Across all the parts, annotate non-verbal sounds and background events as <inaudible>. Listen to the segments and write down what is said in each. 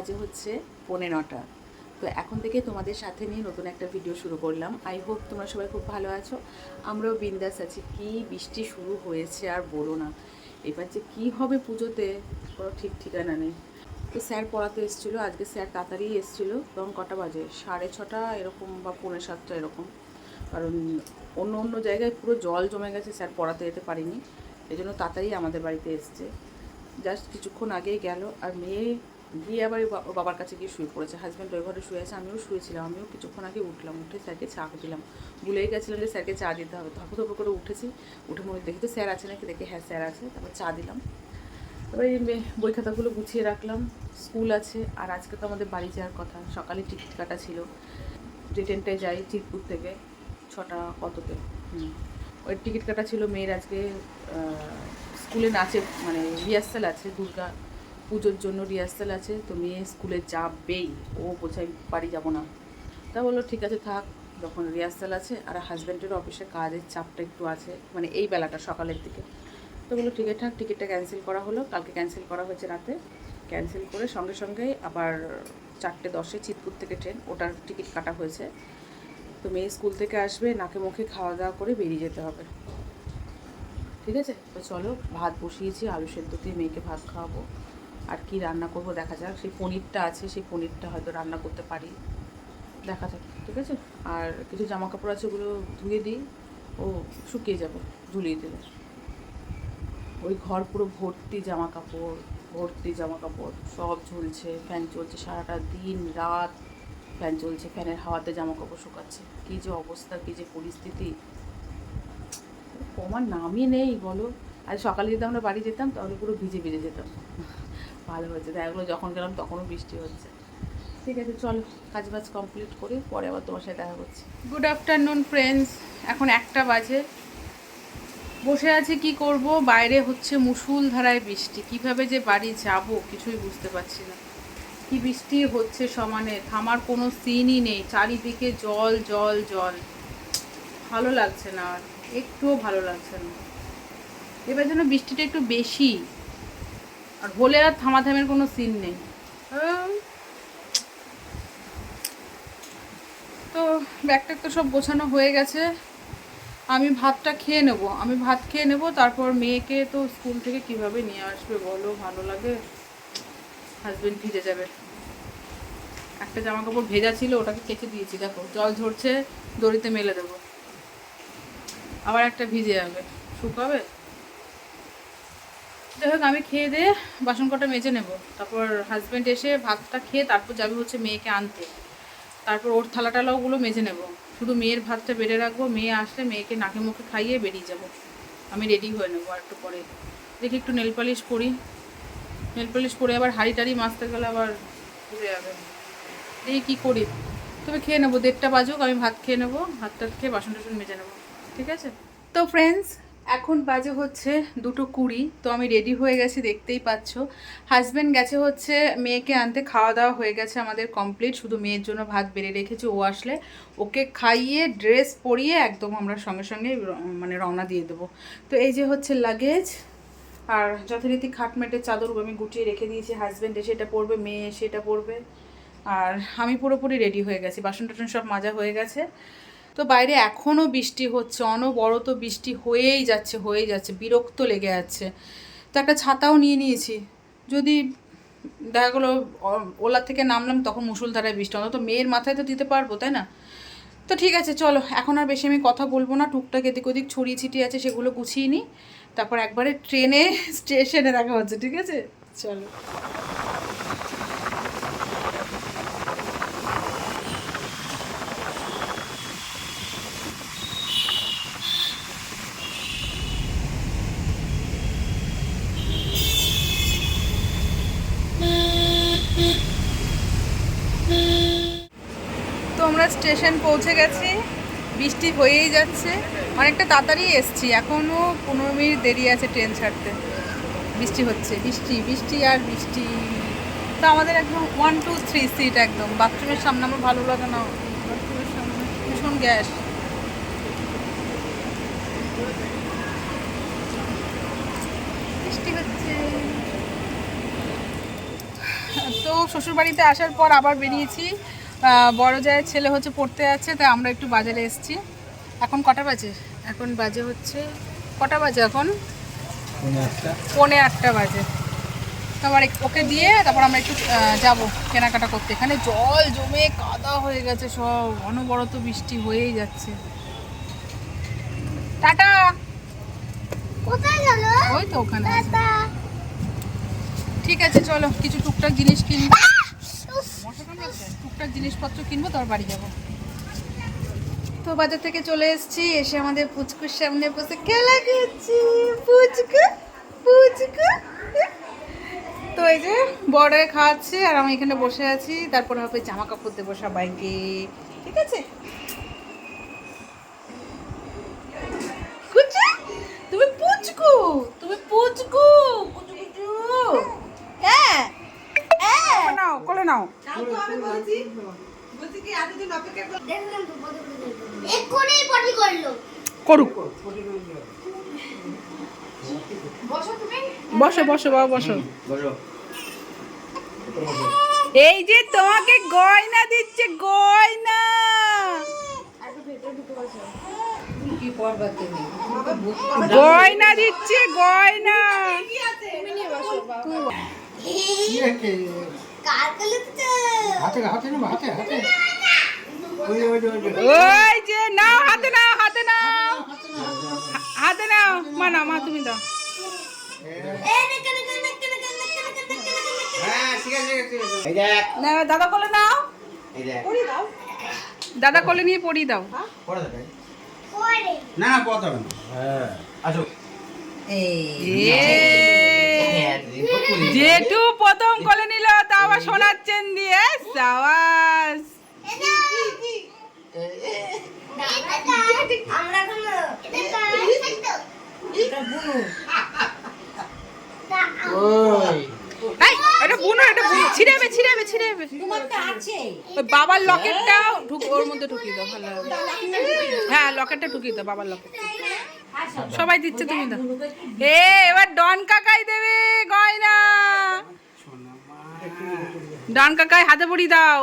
বাজে হচ্ছে পৌনে নটা। তো এখন থেকে তোমাদের সাথে নিয়ে নতুন একটা ভিডিও শুরু করলাম। আই হোপ তোমরা সবাই খুব ভালো আছো। আমরাও বিন্দাস আছি। কি বৃষ্টি শুরু হয়েছে আর বলো না। এবার যে কী হবে পুজোতে, কোনো ঠিক ঠিকানা নেই। তো স্যার পড়াতে এসেছিল, আজকে স্যার তাড়াতাড়ি এসেছিল। তখন কটা বাজে? সাড়ে ছটা এরকম বা পৌনে সাতটা এরকম। কারণ অন্য অন্য জায়গায় পুরো জল জমে গেছে, স্যার পড়াতে যেতে পারিনি। এই জন্য তাড়াতাড়ি আমাদের বাড়িতে এসছে। জাস্ট কিছুক্ষণ আগেই গেল। আর মেয়ে গিয়ে আবার বাবার কাছে গিয়ে শুয়ে পড়েছে। হাজব্যান্ড ওই ঘরে শুয়ে আছে, আমিও শুয়েছিলাম। আমিও কিছুক্ষণ আগে উঠলাম, উঠে স্যারকে চা দিলাম। ভুলেই গেছিলাম যে স্যারকে চা দিতে হবে। তখন তো করে উঠেছি। উঠে মনে দেখি তো স্যার আছে নাকি? দেখে হ্যাঁ স্যার আছে। তারপর চা দিলাম। তারপরে এই বই খাতাগুলো গুছিয়ে রাখলাম। স্কুল আছে। আর আজকে তো আমাদের বাড়ি যাওয়ার কথা। সকালে টিকিট কাটা ছিল। যে ট্রেনটায় যাই চিতপুর থেকে ছটা কততে। হুম। ওই টিকিট কাটা ছিল মেয়ের আজকে স্কুলে নাচে মানে রিহার্সাল আছে, দুর্গা পুজোর জন্য রিহার্সাল আছে তো মেয়ে স্কুলে যাবেই। ও বোঝাই বাড়ি যাব না। তা বলল, ঠিক আছে, থাক। যখন রিহার্সাল আছে, আর হাজব্যান্ডের অফিসে কাজের চাপটা একটু আছে মানে এই বেলাটা, সকালের দিকে। তো বলল, ঠিক থাক টিকিটটা ক্যান্সেল করা হলো। কালকে ক্যান্সেল করা হয়েছে রাতে। ক্যান্সেল করে সঙ্গে সঙ্গে আবার চারটে দশে চিতপুর থেকে ট্রেন ওটার টিকিট কাটা হয়েছে। তো মেয়ে স্কুল থেকে আসবে, নাকে মুখে খাওয়া দাওয়া করে বেরিয়ে যেতে হবে। ঠিক আছে? তো চলো, ভাত বসিয়েছি, আলু সেদ্ধ দিয়ে মেয়েকে ভাত খাওয়াবো। আর কি রান্না করব দেখা যাক। সেই পনিরটা আছে, সেই পনিরটা হয়তো রান্না করতে পারি। দেখা যাক, ঠিক আছে? আর কিছু জামা কাপড় আছে ওগুলো ধুয়ে দিই। ও শুকিয়ে যাবে ঝুলিয়ে দিলে ওই ঘর পুরো ভর্তি জামা কাপড় ভর্তি জামা কাপড় সব ঝুলছে, ফ্যান চলছে সারাটা দিন, রাত। ফ্যান চলছে, ফ্যানের হাওয়াতে জামা কাপড় শুকাচ্ছে। কী যে অবস্থা, কী যে পরিস্থিতি। কমার নামই নেই, বলো। আজ সকালে যদি আমরা বাড়ি যেতাম, তাহলে পুরো ভিজে ভিজে যেতাম। ভালো হয়েছে। দেখা গেলো যখন গেলাম তখনও বৃষ্টি হচ্ছে। ঠিক আছে, চলো কাজ বাজ কমপ্লিট করে, পরে আবার তোমার সাথে দেখা করছি গুড আফটারনুন ফ্রেন্ডস এখন একটা বাজে। বসে আছি, কি করব? বাইরে হচ্ছে মুসুল ধারায় বৃষ্টি। কীভাবে যে বাড়ি যাব কিছুই বুঝতে পারছি না। কি বৃষ্টি হচ্ছে সমানে? থামার কোনো সিনই নেই। চারিদিকে জল জল জল। ভালো লাগছে না আর। একটুও ভালো লাগছে না। এবার যেন বৃষ্টিটা একটু বেশি। আর হলে আর থামাথামের কোনো সিন নেই। তো ব্যাগটা তো সব গোছানো হয়ে গেছে। আমি ভাতটা খেয়ে নেব। আমি ভাত খেয়ে নেব, তারপর মেয়েকে তো স্কুল থেকে কীভাবে নিয়ে আসবে বলো? ভালো লাগে। হাজবেন্ড ভিজে যাবে। একটা জামা কাপড় ভেজা ছিল, ওটাকে কেচে দিয়েছি, দেখো। জল ঝরছে, দড়িতে মেলে দেবো। আবার একটা ভিজে যাবে। শুকাবে? যাই হোক, আমি খেয়ে দিয়ে বাসন কটা মেজে নেব। তারপর হাজব্যান্ড এসে ভাতটা খেয়ে তারপর যাবে হচ্ছে মেয়েকে আনতে। তারপর ওর থালা টালাওগুলো মেজে নেব। শুধু মেয়ের ভাতটা বেড়ে রাখব, মেয়ে আসলে মেয়েকে নাকে মুখে খাইয়ে বেরিয়ে যাব। আমি রেডি হয়ে নেব আর একটু পরে। দেখি একটু নেল পালিশ করি। নেল পালিশ করে আবার হাঁড়ি টাড়ি মাজতে গেলে আবার ঘুরে যাবে। দেখি কী করি। তবে খেয়ে নেব, দেড়টা বাজুক, আমি ভাত খেয়ে নেব ভাত টাত খেয়ে বাসন টাসন মেজে নেব। ঠিক আছে? তো ফ্রেন্ডস এখন বাজে হচ্ছে দুটো কুড়ি, তো আমি রেডি হয়ে গেছি, দেখতেই পাচ্ছ। হাজব্যান্ড গেছে হচ্ছে মেয়েকে আনতে, খাওয়া দাওয়া হয়ে গেছে আমাদের কমপ্লিট শুধু মেয়ের জন্য ভাত বেড়ে রেখেছি, ও আসলে ওকে খাইয়ে ড্রেস পরিয়ে একদম আমরা সঙ্গে সঙ্গে মানে রওনা দিয়ে দেবো। তো এই যে হচ্ছে লাগেজ আর যথারীতি খাটমেটের চাদর আমি গুটিয়ে রেখে দিয়েছি হাজব্যান্ড এসে এটা পরবে, মেয়ে এসে এটা পরবে। আর আমি পুরোপুরি রেডি হয়ে গেছি বাসন টাসন সব মাজা হয়ে গেছে। তো বাইরে এখনও বৃষ্টি হচ্ছে, অনবরত বৃষ্টি হয়েই যাচ্ছে হয়েই যাচ্ছে, বিরক্ত লেগে যাচ্ছে তো একটা ছাতাও নিয়ে নিয়েছি। যদি দেখা গেলো ওলা থেকে নামলাম তখন মুসুলধারায় বৃষ্টি, অন্তত মেয়ের মাথায় তো দিতে পারব, তাই না? তো ঠিক আছে, চলো, এখন আর বেশি আমি কথা বলব না, টুকটাক এদিক ওদিক ছড়িয়ে ছিটিয়ে আছে, সেগুলো গুছিয়ে নিই। তারপর একবারে ট্রেনে, স্টেশনে দেখা হচ্ছে, ঠিক আছে? চলো তো আমরা স্টেশন পৌঁছে গেছি। বৃষ্টি হয়েই যাচ্ছে। অনেকটা তাড়াতাড়ি এসছি। এখনও পনেরো মিনিট দেরি আছে ট্রেন ছাড়তে। বৃষ্টি হচ্ছে। বৃষ্টি বৃষ্টি আর বৃষ্টি। তো আমাদের একদম ওয়ান টু থ্রি সিট একদম। বাথরুমের সামনে আমার ভালো লাগে না। বাথরুমের সামনে ভীষণ গ্যাস। বৃষ্টি হচ্ছে। তো শ্বশুরবাড়িতে আসার পর আবার বেরিয়েছি। বড় জায়ের ছেলে হচ্ছে পড়তে যাচ্ছে তাই আমরা একটু বাজারে এসেছি। এখন কটা বাজে? এখন বাজে হচ্ছে কটা বাজে এখন? পৌনে আটটা। বাজে। তারপর ওকে দিয়ে তারপর আমরা একটু যাব কেনাকাটা করতে। এখানে জল জমে কাদা হয়ে গেছে সব অনবরত বৃষ্টি হয়েই যাচ্ছে। টাটা! কোথায় গেল? ওই তো ওখানে ঠিক আছে চলো কিছু টুকটাক জিনিস কিনবো টুকটাক জিনিসপত্র কিনবো তোর বাড়ি যাব। তো বাজার থেকে চলে এসেছি, এসে আমাদের পুচকুর সামনে বসে খেলা খেয়েছি পুচকু পুচকু। তো এই যে বড় খাওয়াচ্ছে আর আমি এখানে বসে আছি, তারপর হবে জামা কাপড় দেবো সবাইকে। ঠিক আছে কুচু তুমি পুচকু তুমি পুচকু কুচু কুচু হ্যাঁ হ্যাঁ নাও কোলে নাও দেখলাম তো পদে পদে এক্ষুনি পটি করল করুক। বসো বসো বসো বাবা বসো। এই যে তোমাকে গয়না দিচ্ছে গয়না। গয়না দিচ্ছে গয়না। কার কালে তো হাতে হাতে হাতে হাতে। ওই যে, ওই আছে। এই দেখ, না দাদা কোলে নাও দাদা কোলে নিয়ে পড়িয়ে দাও না না পড়তে হবে না হ্যাঁ আসো হ্যাঁ, জেঠু প্রথম কোলে নিল তা আবার সোনার চেন দিয়ে সাবাস আমরা কোনো এটা এটা ওই এই, এটা বুনো এটা ওই বাবার লকেটটা ঢুক ওর মধ্যে ঢুকিয়ে দাও ভালো হবে হ্যাঁ লকেটটা ঢুকিয়ে দাও বাবার লকেট। সবাই দিচ্ছে তুমি দাও। এ এবার ডন কাকাই দেবে গয়না। ডন কাকাই হাতে পড়ি দাও।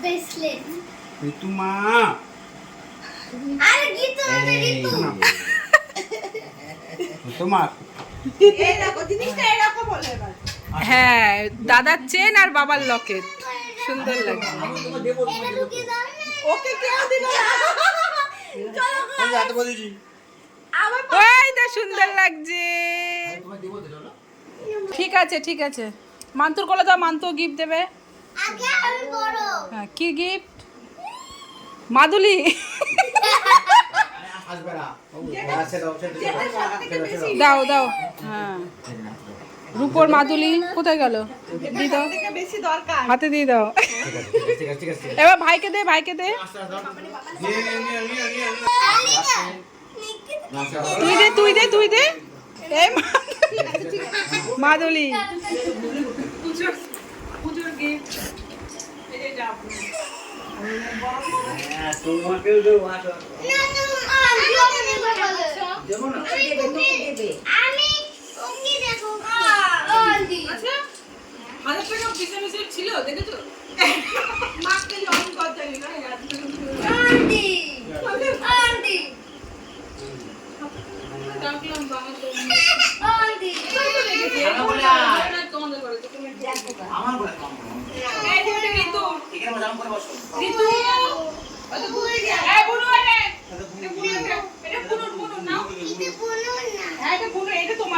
ব্রেসলেট মা আর গীত আরে গীত। <laughs> তোমার? হ্যাঁ দাদার চেন আর বাবার লকেট। সুন্দর লাগে। এটা ঢুকিয়ে দাও না। ওকে কেউ দিল আমি হাতে বলেছি ওই তো সুন্দর লাগছে। ঠিক আছে ঠিক আছে। মান্তুর কলে দাও মান্তু গিফট দেবে। আগে আমি বড়। হ্যাঁ কি গিফট মাদুলি। আসবে না। দাও দাও। হ্যাঁ। মাদুলি কোথায় গেল? দিয়ে দাও। হাতে দিয়ে দাও। এবার ভাইকে দে ভাইকে দে। তুই দে তুই দে তুই দে। এই মাদুলি। হ্যাঁ, তোমাকেও আচ্ছা, হাজার টাকা পিছনে ছিল দেখেছ?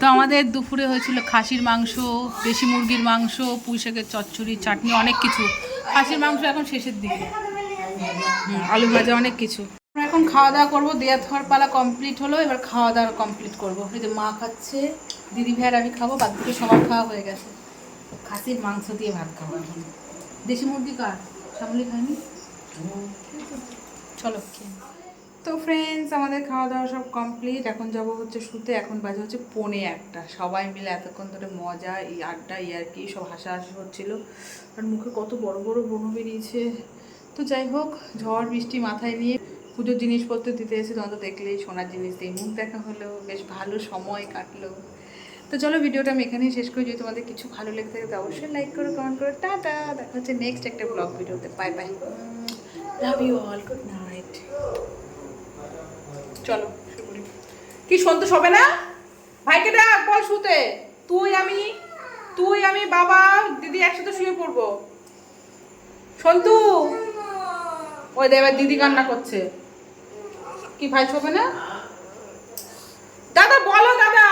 তো আমাদের দুপুরে হয়েছিল খাসির মাংস দেশি মুরগির মাংস পুঁই শাকের চচ্চড়ি চাটনি অনেক কিছু। খাসির মাংস এখন শেষের দিকে। আলু ভাজা অনেক কিছু। আমরা এখন খাওয়া দাওয়া করব দেয়া থার পালা কমপ্লিট হলো এবার খাওয়া দাওয়া কমপ্লিট করব। এই যে মা খাচ্ছে দিদি ভাইয়ের আমি খাব বাদ বাকি সবার খাওয়া হয়ে গেছে। খাসির মাংস দিয়ে ভাত খাব এখন। দেশি মুরগি কার? শ্যামলি খায়নি? চলো খেয়ে। তো ফ্রেন্ডস আমাদের খাওয়া দাওয়া সব কমপ্লিট এখন যাব হচ্ছে শুতে, এখন বাজে হচ্ছে পৌনে একটা। সবাই মিলে এতক্ষণ ধরে মজা, এই আড্ডা ইয়ার্কি সব হাসাহাসি হচ্ছিল। আর মুখে কত বড় বড় ব্রণ বেরিয়েছে। তো যাই হোক, ঝড়, বৃষ্টি মাথায় নিয়ে পুজোর জিনিসপত্র দিতে এসে তোমার তো দেখলেই সোনার জিনিস দিয়ে মুখ দেখা হলো, বেশ ভালো সময় কাটলো। তো চলো ভিডিওটা আমি এখানেই শেষ করি। যদি তোমাদের কিছু ভালো লেগে থাকে, তো অবশ্যই লাইক করো কমেন্ট করো। টাটা! দেখা হচ্ছে নেক্সট একটা ব্লগ ভিডিওতে। Bye bye love you all good night চলো কি সন্তোষ হবে না? ভাইকে ডাক, বল শুতে। তুই, আমি তুই, আমি, বাবা, দিদি একসাথে শুয়ে পড়ব। সন্তু! ওই দেবার দিদি কান্না করছে। কি, ভাই শোবে না? দাদা, বলো, দাদা!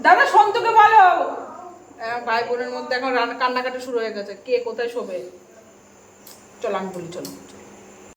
দাদা, সন্তুকে বলো! ভাই বোনের মধ্যে এখন কান্নাকাটি শুরু হয়ে গেছে। কে কোথায় শোবে? চলো, আমি বলি, চলো।